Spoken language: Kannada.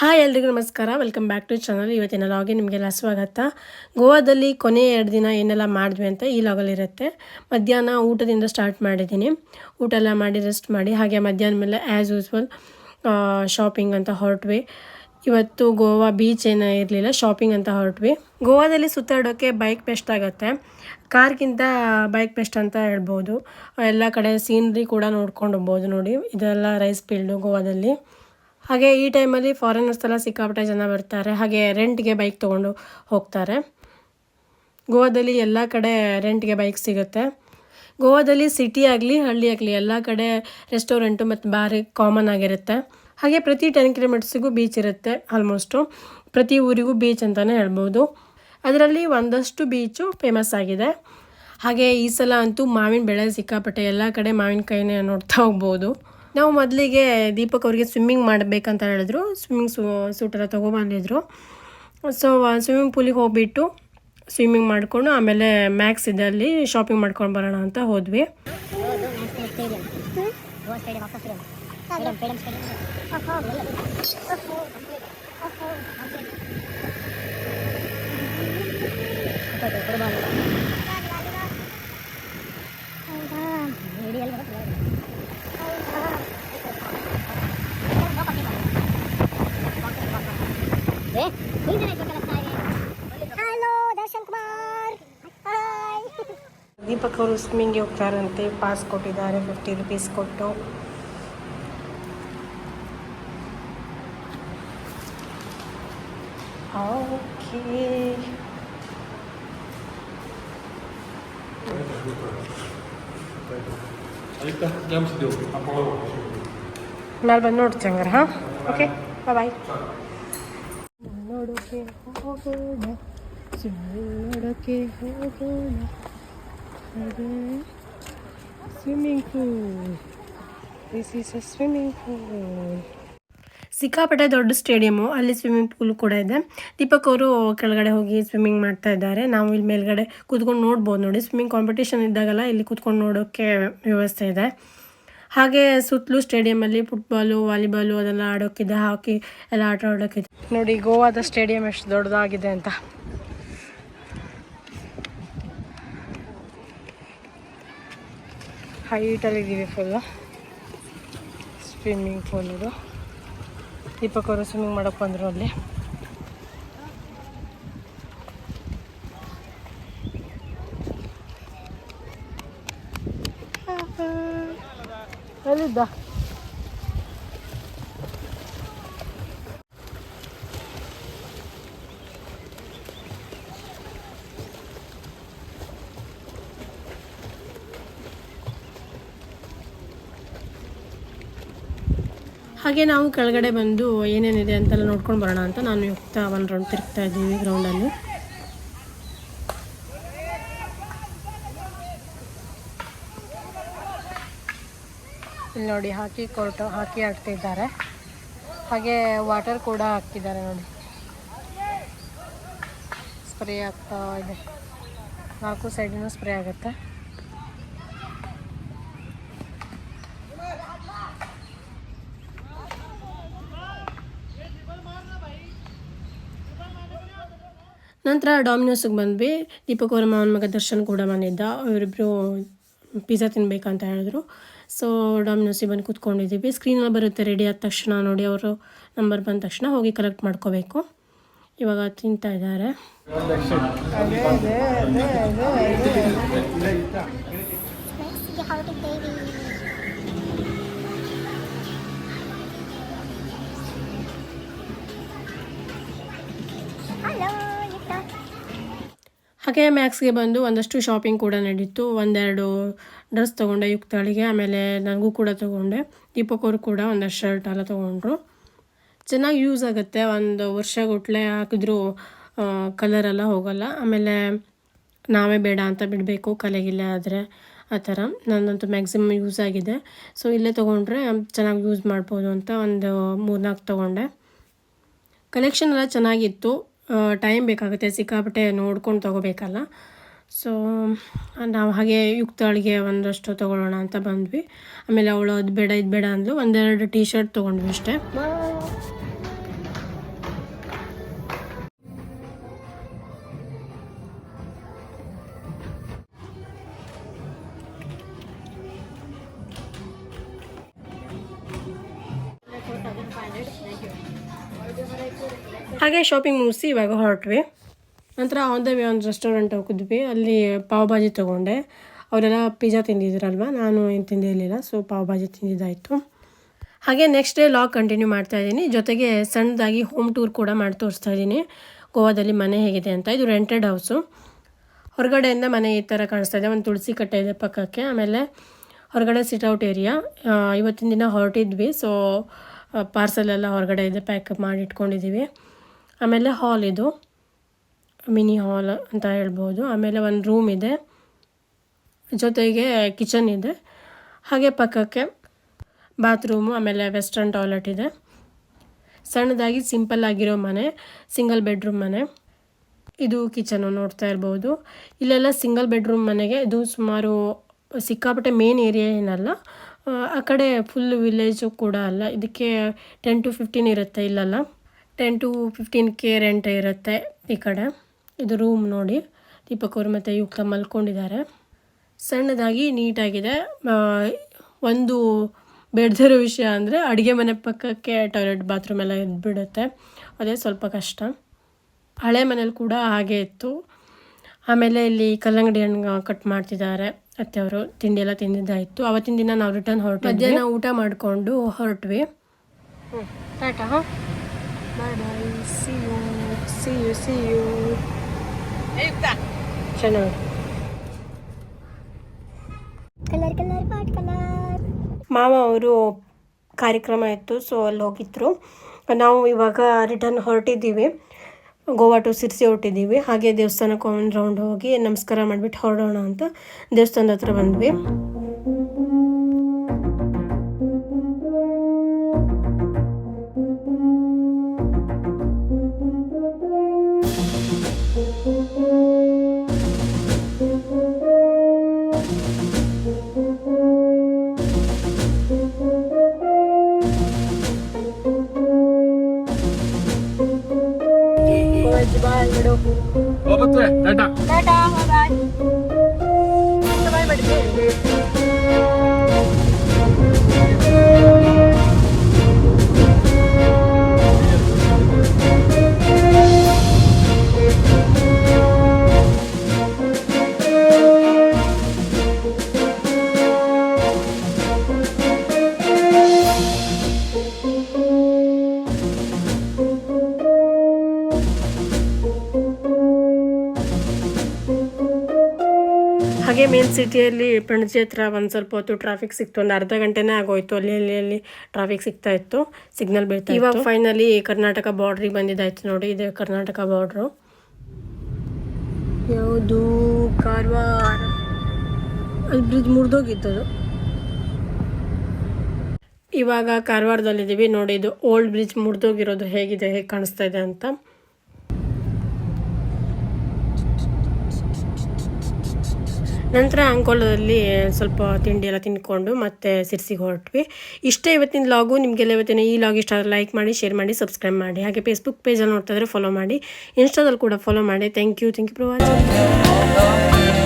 ಹಾಯ್ ಎಲ್ರಿಗೂ ನಮಸ್ಕಾರ. ವೆಲ್ಕಮ್ ಬ್ಯಾಕ್ ಟು ಚಾನಲ್ ಇವತ್ತಿನ ಲಾಗಿನ್ ನಿಮಗೆಲ್ಲ ಸ್ವಾಗತ. ಗೋವಾದಲ್ಲಿ ಕೊನೆ ಎರಡು ದಿನ ಏನೆಲ್ಲ ಮಾಡಿದ್ವಿ ಅಂತ ಈ ಲಾಗಲ್ಲಿರುತ್ತೆ ಮಧ್ಯಾಹ್ನ ಊಟದಿಂದ ಸ್ಟಾರ್ಟ್ ಮಾಡಿದ್ದೀನಿ. ಊಟ ಎಲ್ಲ ಮಾಡಿ ರೆಸ್ಟ್ ಮಾಡಿ. ಹಾಗೆ ಮಧ್ಯಾಹ್ನ ಮೇಲೆ ಆ್ಯಸ್ ಯೂಸ್ವಲ್ ಶಾಪಿಂಗ್ ಅಂತ ಹೊರಟ್ವಿ. ಇವತ್ತು ಗೋವಾ ಬೀಚ್ ಏನೂ ಇರಲಿಲ್ಲ ಶಾಪಿಂಗ್ ಅಂತ ಹೊರಟ್ವಿ. ಗೋವಾದಲ್ಲಿ ಸುತ್ತಾಡೋಕ್ಕೆ ಬೈಕ್ ಬೆಸ್ಟ್ ಆಗುತ್ತೆ. ಕಾರ್ಗಿಂತ ಬೈಕ್ ಬೆಸ್ಟ್ ಅಂತ ಹೇಳ್ಬೋದು. ಎಲ್ಲ ಕಡೆ ಸೀನ್ರಿ ಕೂಡ ನೋಡ್ಕೊಂಡು ಹೋಗ್ಬೋದು ನೋಡಿ. ಇದೆಲ್ಲ ರೈಸ್ ಫೀಲ್ಡು ಗೋವಾದಲ್ಲಿ. ಹಾಗೆ ಈ ಟೈಮಲ್ಲಿ ಫಾರಿನರ್ಸ್ ಎಲ್ಲ ಸಿಕ್ಕಾಪಟ್ಟೆ ಜನ ಬರ್ತಾರೆ. ಹಾಗೆ ರೆಂಟ್ಗೆ ಬೈಕ್ ತೊಗೊಂಡು ಹೋಗ್ತಾರೆ. ಗೋವಾದಲ್ಲಿ ಎಲ್ಲ ಕಡೆ ರೆಂಟ್ಗೆ ಬೈಕ್ ಸಿಗುತ್ತೆ. ಗೋವಾದಲ್ಲಿ ಸಿಟಿ ಆಗಲಿ, ಹಳ್ಳಿ ಆಗಲಿ ಎಲ್ಲ ಕಡೆ ರೆಸ್ಟೋರೆಂಟು ಮತ್ತು ಬಾರಿ ಕಾಮನ್ ಆಗಿರುತ್ತೆ. ಹಾಗೆ ಪ್ರತಿ ಟೆನ್ ಕಿಲೋಮೀಟರ್ಸಿಗೂ ಬೀಚ್ ಇರುತ್ತೆ ಆಲ್ಮೋಸ್ಟು ಪ್ರತಿ ಊರಿಗೂ ಬೀಚ್ ಅಂತಲೇ ಹೇಳ್ಬೋದು. ಅದರಲ್ಲಿ ಒಂದಷ್ಟು ಬೀಚು ಫೇಮಸ್ ಆಗಿದೆ. ಹಾಗೆ ಈ ಸಲ ಅಂತೂ ಮಾವಿನ ಬೆಳೆ ಸಿಕ್ಕಾಪಟ್ಟೆ ಎಲ್ಲ ಕಡೆ ಮಾವಿನಕಾಯಿನೇ ನೋಡ್ತಾ ಹೋಗ್ಬೋದು. ನಾವು ಮೊದಲಿಗೆ ದೀಪಕ್ ಅವರಿಗೆ ಸ್ವಿಮ್ಮಿಂಗ್ ಮಾಡಬೇಕಂತ ಹೇಳಿದ್ರು. ಸ್ವಿಮ್ಮಿಂಗ್ ಸೂ ಸೂಟೆಲ್ಲ ತೊಗೊಬಂದಿದ್ರು ಸೊ ಸ್ವಿಮ್ಮಿಂಗ್ ಪೂಲಿಗೆ ಹೋಗ್ಬಿಟ್ಟು ಸ್ವಿಮ್ಮಿಂಗ್ ಮಾಡಿಕೊಂಡು ಆಮೇಲೆ ಮ್ಯಾಕ್ಸ್ ಇದೆ ಅಲ್ಲಿ ಶಾಪಿಂಗ್ ಮಾಡ್ಕೊಂಡು ಬರೋಣ ಅಂತ ಹೋದ್ವಿ. ಹಲೋ ದರ್ಶನ್ ಕುಮಾರ್ ಹಾಯ್ ದೀಪಕ್ ಅವರು ಸ್ವಿಮ್ಮಿಂಗ್ಗೆ ಹೋಗ್ತಾರಂತೆ ಪಾಸ್ ಕೊಟ್ಟಿದ್ದಾರೆ ಫಿಫ್ಟಿ ರುಪೀಸ್ ಕೊಟ್ಟು okay Ahorita ya me salió, apago. ಮೇಲೆ ಬಂದು ನೋಡ್ತೀವಿ ಹಂಗಾರೆ ಹಾಂ ಓಕೆ ಬಾಯ್ ನೋಡೋಕೆ ಹೋಗೋಣ ನೋಡೋಕೆ ಹೋಗೋಣ. ಅದೇ swimming pool this is a swimming pool ಸಿಕ್ಕಾಪಟ್ಟೆ ದೊಡ್ಡ ಸ್ಟೇಡಿಯಮು, ಅಲ್ಲಿ ಸ್ವಿಮ್ಮಿಂಗ್ ಪೂಲ್ ಕೂಡ ಇದೆ. ದೀಪಕ್ ಅವರು ಕೆಳಗಡೆ ಹೋಗಿ ಸ್ವಿಮ್ಮಿಂಗ್ ಮಾಡ್ತಾ ಇದ್ದಾರೆ. ನಾವು ಇಲ್ಲಿ ಮೇಲ್ಗಡೆ ಕೂತ್ಕೊಂಡು ನೋಡ್ಬೋದು ನೋಡಿ. ಸ್ವಿಮ್ಮಿಂಗ್ ಕಾಂಪಿಟೇಷನ್ ಇದ್ದಾಗೆಲ್ಲ, ಇಲ್ಲಿ ಕೂತ್ಕೊಂಡು ನೋಡೋಕ್ಕೆ ವ್ಯವಸ್ಥೆ ಇದೆ. ಹಾಗೆ ಸುತ್ತಲೂ ಸ್ಟೇಡಿಯಮಲ್ಲಿ ಫುಟ್ಬಾಲು, ವಾಲಿಬಾಲು ಅದೆಲ್ಲ ಆಡೋಕ್ಕಿದೆ, ಹಾಕಿ ಎಲ್ಲ ಆಟ ಆಡೋಕ್ಕಿದೆ. ನೋಡಿ, ಗೋವಾದ ಸ್ಟೇಡಿಯಂ ಎಷ್ಟು ದೊಡ್ಡದಾಗಿದೆ ಅಂತ. ಹೈಟಲ್ಲಿದ್ದೀವಿ ಫುಲ್ಲು ಸ್ವಿಮ್ಮಿಂಗ್ ಪೂಲ್ ಇದು. ದೀಪಕ್ ಅವರು ಸ್ವಿಮ್ಮಿಂಗ್ ಮಾಡೋಕೆ ಬಂದರು ಅಲ್ಲಿ. ಎಲ್ಲಿದ್ದ ಹಾಗೆ ನಾವು ಕೆಳಗಡೆ ಬಂದು ಏನೇನಿದೆ ಅಂತೆಲ್ಲ ನೋಡ್ಕೊಂಡು ಬರೋಣ ಅಂತ ನಾನು ಯುಕ್ತ ಒಂದು ರೌಂಡ್ ತಿರುಗ್ತಾ ಇದ್ದೀವಿ ಗ್ರೌಂಡಲ್ಲಿ ಇಲ್ಲಿ ನೋಡಿ ಹಾಕಿ ಕೋರ್ಟು ಹಾಕಿ ಆಡ್ತಿದ್ದಾರೆ ಹಾಗೆ ವಾಟರ್ ಕೂಡ ಹಾಕ್ತಿದ್ದಾರೆ ನೋಡಿ. ಸ್ಪ್ರೇ ಆಗ್ತಾ ಇದೆ. ನಾಲ್ಕು ಸೈಡಿನೂ ಸ್ಪ್ರೇ ಆಗುತ್ತೆ. ನಂತರ ಡಾಮಿನೋಸಿಗೆ ಬಂದ್ವಿ. ದೀಪಕ್ ಅವರ ಮಾವನ ಮಗ ದರ್ಶನ್ ಕೂಡ ಮನೆಯಿದ್ದ ಅವರಿಬ್ಬರು ಪಿಜ್ಜಾ ಅಂತ ಹೇಳಿದ್ರು. ಸೊ ಡಾಮಿನೋಸಿಗೆ ಬಂದು ಕೂತ್ಕೊಂಡಿದ್ದೀವಿ. ಸ್ಕ್ರೀನಲ್ಲಿ ಬರುತ್ತೆ ರೆಡಿ ಆದ ತಕ್ಷಣ ನೋಡಿ, ಅವರು ನಂಬರ್ ಬಂದ ತಕ್ಷಣ ಹೋಗಿ ಕಲೆಕ್ಟ್ ಮಾಡ್ಕೋಬೇಕು. ಇವಾಗ ತಿಂತಾ ಇದ್ದಾರೆ. ಹಾಗೆ ಮ್ಯಾಕ್ಸ್ಗೆ ಬಂದು ಒಂದಷ್ಟು ಶಾಪಿಂಗ್ ಕೂಡ ನಡೀತು. ಒಂದೆರಡು ಡ್ರೆಸ್ ತೊಗೊಂಡೆ ಯುಕ್ತಾಳಿಗೆ, ಆಮೇಲೆ ನನಗೂ ಕೂಡ ತೊಗೊಂಡೆ. ದೀಪಕ್ ಕೂಡ ಒಂದಷ್ಟು ಶರ್ಟ್ ಎಲ್ಲ ತೊಗೊಂಡ್ರು. ಚೆನ್ನಾಗಿ ಯೂಸ್ ಆಗುತ್ತೆ. ಒಂದು ವರ್ಷಗಟ್ಲೆ ಹಾಕಿದ್ರು ಕಲರ್ ಎಲ್ಲ ಹೋಗಲ್ಲ. ಆಮೇಲೆ ನಾವೇ ಬೇಡ ಅಂತ ಬಿಡಬೇಕು ಕಲೆಗಿಲ್ಲ ಆದರೆ ಆ ಥರ. ನನ್ನಂತೂ ಮ್ಯಾಕ್ಸಿಮಮ್ ಯೂಸ್ ಆಗಿದೆ. ಸೊ ಇಲ್ಲೇ ತೊಗೊಂಡ್ರೆ ಚೆನ್ನಾಗಿ ಯೂಸ್ ಮಾಡ್ಬೋದು ಅಂತ ಒಂದು ಮೂರ್ನಾಲ್ಕು ತೊಗೊಂಡೆ. ಕಲೆಕ್ಷನ್ ಎಲ್ಲ ಚೆನ್ನಾಗಿತ್ತು. ಟೈಮ್ ಬೇಕಾಗುತ್ತೆ, ಸಿಕ್ಕಾಪಟ್ಟೆ ನೋಡ್ಕೊಂಡು ತೊಗೋಬೇಕಲ್ಲ. ಸೊ ನಾವು ಹಾಗೆ ಯುಕ್ತಾಳಿಗೆ ಒಂದಷ್ಟು ತೊಗೊಳ್ಳೋಣ ಅಂತ ಬಂದ್ವಿ. ಆಮೇಲೆ ಅವಳು, ಅದು ಬೇಡ, ಇದು ಬೇಡ ಅಂದ್ಲು. ಒಂದೆರಡು ಟೀ ಶರ್ಟ್ ತೊಗೊಂಡ್ವಿ ಅಷ್ಟೇ. ಹಾಗೆ ಶಾಪಿಂಗ್ ಮುಗಿಸಿ ಇವಾಗ ಹೊರಟ್ವಿ. ನಂತರ ಆನ್ ದ ವೇ ಒಂದು ರೆಸ್ಟೋರೆಂಟ್ ಹೋಗಿದ್ವಿ. ಅಲ್ಲಿ ಪಾವ್ ಭಾಜಿ ತೊಗೊಂಡೆ. ಅವರೆಲ್ಲ ಪಿಜ್ಜಾ ತಿಂದಿದ್ರಲ್ವ? ನಾನು ಏನು ತಿಂದಿರಲಿಲ್ಲ ಸೊ ಪಾವ್ ಭಾಜಿ ತಿಂದಿದ್ದಾಯಿತು. ಹಾಗೆ ನೆಕ್ಸ್ಟ್ ಡೇ ಲಾಗ್ ಕಂಟಿನ್ಯೂ ಮಾಡ್ತಾ ಇದ್ದೀನಿ. ಜೊತೆಗೆ ಸಣ್ಣದಾಗಿ ಹೋಮ್ ಟೂರ್ ಕೂಡ ಮಾಡಿ ತೋರಿಸ್ತಾ ಇದ್ದೀನಿ. ಗೋವಾದಲ್ಲಿ ಮನೆ ಹೇಗಿದೆ ಅಂತ. ಇದು ರೆಂಟೆಡ್ ಹೌಸು ಹೊರಗಡೆಯಿಂದ ಮನೆ ಈ ಥರ ಕಾಣಿಸ್ತಾ ಇದೆ. ಒಂದು ತುಳಸಿ ಕಟ್ಟೆ ಇದೆ ಪಕ್ಕಕ್ಕೆ. ಆಮೇಲೆ ಹೊರಗಡೆ ಸಿಟ್ಔಟ್ ಏರಿಯಾ ಇವತ್ತಿನ ದಿನ ಹೊರಟಿದ್ವಿ. ಸೊ ಪಾರ್ಸಲ್ ಎಲ್ಲ ಹೊರಗಡೆ ಇದೆ. ಪ್ಯಾಕ್ ಮಾಡಿ ಇಟ್ಕೊಂಡಿದ್ದೀವಿ. ಆಮೇಲೆ ಹಾಲ್ ಇದು. ಮಿನಿ ಹಾಲ್ ಅಂತ ಹೇಳ್ಬೋದು. ಆಮೇಲೆ ಒಂದು ರೂಮ್ ಇದೆ. ಜೊತೆಗೆ ಕಿಚನ್ ಇದೆ. ಹಾಗೆ ಪಕ್ಕಕ್ಕೆ ಬಾತ್ರೂಮು ಆಮೇಲೆ ವೆಸ್ಟರ್ನ್ ಟಾಯ್ಲೆಟ್ ಇದೆ. ಸಣ್ಣದಾಗಿ ಸಿಂಪಲ್ ಆಗಿರೋ ಮನೆ ಸಿಂಗಲ್ ಬೆಡ್ರೂಮ್ ಮನೆ. ಇದು ಕಿಚನು ನೋಡ್ತಾ ಇರ್ಬೋದು. ಇಲ್ಲೆಲ್ಲ ಸಿಂಗಲ್ ಬೆಡ್ರೂಮ್ ಮನೆಗೆ ಇದು ಸುಮಾರು ಸಿಕ್ಕಾಪಟ್ಟೆ ಮೇನ್ ಏರಿಯಾ ಏನಲ್ಲ. ಆ, ಕಡೆ ಫುಲ್ ವಿಲೇಜು ಕೂಡ ಅಲ್ಲ. ಇದಕ್ಕೆ ಟೆನ್ ಟು ಫಿಫ್ಟೀನ್ ಇರುತ್ತೆ ಇಲ್ಲೆಲ್ಲ. Ten to fifteen K rent ಇರುತ್ತೆ ಈ ಕಡೆ. ಇದು ರೂಮ್ ನೋಡಿ. ದೀಪಕ್ ಅವರು ಮತ್ತು ಯುಕ್ತ ಮಲ್ಕೊಂಡಿದ್ದಾರೆ. ಸಣ್ಣದಾಗಿ ನೀಟಾಗಿದೆ. ಒಂದು ಬೇಡದಿರೋ ವಿಷಯ ಅಂದರೆ ಅಡುಗೆ ಮನೆ ಪಕ್ಕಕ್ಕೆ ಟಾಯ್ಲೆಟ್ ಬಾತ್ರೂಮ್ ಎಲ್ಲ ಇದ್ಬಿಡುತ್ತೆ. ಅದೇ ಸ್ವಲ್ಪ ಕಷ್ಟ. ಹಳೆ ಮನೇಲಿ ಕೂಡ ಹಾಗೆ ಇತ್ತು. ಆಮೇಲೆ ಇಲ್ಲಿ ಕಲ್ಲಂಗಡಿ ಹಣ್ಣು ಕಟ್ ಮಾಡ್ತಿದ್ದಾರೆ ಅತ್ತೆಯವರು ತಿಂಡಿ ಎಲ್ಲ ತಿಂದಿದ್ದಾಯಿತು. ಅವತ್ತಿನ ದಿನ ನಾವು ರಿಟರ್ನ್ ಹೊರಟು ಮಧ್ಯಾಹ್ನ ಊಟ ಮಾಡಿಕೊಂಡು ಹೊರಟ್ವಿ. Tata bye bye see you see you see you ಚೆನ್ನಾಗಿ ಕಲರ್ ಕಲರ್ ಪಾಟ್ ಕಲರ್ ಮಾವ ಅವರು ಕಾರ್ಯಕ್ರಮ ಇತ್ತು ಸೊ ಅಲ್ಲಿ ಹೋಗಿದ್ರು. ನಾವು ಇವಾಗ ರಿಟರ್ನ್ ಹೊರಟಿದ್ದೀವಿ. ಗೋವಾ ಟು ಸಿರ್ಸಿ ಹೊರಟಿದ್ದೀವಿ. ಹಾಗೆ ದೇವಸ್ಥಾನಕ್ಕೆ ಒಂದು ರೌಂಡ್ ಹೋಗಿ ನಮಸ್ಕಾರ ಮಾಡಿಬಿಟ್ಟು ಹೊರಡೋಣ ಅಂತ ದೇವಸ್ಥಾನದ ಹತ್ರ ಬಂದ್ವಿ. കഴിച്ച് ബായ് വിടും ടാറ്റാ ടാറ്റാ ബൈ ബൈ പഠിച്ചേ. ಹಾಗೆ ಮೇನ್ ಸಿಟಿಯಲ್ಲಿ ಪಣಜಿ ಹತ್ರ ಒಂದು ಸ್ವಲ್ಪ ಹೊತ್ತು ಟ್ರಾಫಿಕ್ ಸಿಕ್ತು, ಒಂದು ಅರ್ಧ ಗಂಟೆನೇ ಆಗೋಯ್ತು. ಅಲ್ಲಿ ಅಲ್ಲಿ ಅಲ್ಲಿ ಟ್ರಾಫಿಕ್ ಸಿಗ್ತಾ ಇತ್ತು ಸಿಗ್ನಲ್ ಬೀಳ್ತಾ ಇವಾಗ ಫೈನಲಿ ಕರ್ನಾಟಕ ಬಾರ್ಡ್ರಿಗೆ ಬಂದಿದ್ದಾಯ್ತು ನೋಡಿ, ಇದೆ ಕರ್ನಾಟಕ ಬಾರ್ಡ್ರು ಯಾವುದು ಕಾರವಾರ? ಅಲ್ಲಿ ಬ್ರಿಡ್ಜ್ ಮುರಿದೋಗಿತ್ತದು ಇವಾಗ ಕಾರವಾರದಲ್ಲಿದ್ದೀವಿ ನೋಡಿ, ಇದು ಓಲ್ಡ್ ಬ್ರಿಡ್ಜ್ ಮುರಿದೋಗಿರೋದು ಹೇಗಿದೆ, ಹೇಗೆ ಕಾಣಿಸ್ತಾ ಇದೆ ಅಂತ. ನಂತರ ಅಂಕೋಲದಲ್ಲಿ ಸ್ವಲ್ಪ ತಿಂಡಿ ಎಲ್ಲ ತಿನ್ಕೊಂಡು ಮತ್ತೆ ಸಿರ್ಸಿಗೆ ಹೊರಟ್ವಿ. ಇಷ್ಟೇ ಇವತ್ತಿನ ಲಾಗು ನಿಮಗೆಲ್ಲ ಇವತ್ತಿನ ಈ ಲಾಗ್ ಇಷ್ಟ ಲೈಕ್ ಮಾಡಿ ಶೇರ್ ಮಾಡಿ ಸಬ್ಸ್ಕ್ರೈಬ್ ಮಾಡಿ. ಹಾಗೆ ಫೇಸ್ಬುಕ್ ಪೇಜಲ್ಲಿ ನೋಡ್ತಾ ಇದ್ರೆ ಫಾಲೋ ಮಾಡಿ. ಇನ್ಸ್ಟಾದಲ್ಲಿ ಕೂಡ ಫಾಲೋ ಮಾಡಿ. Thank you thank you watching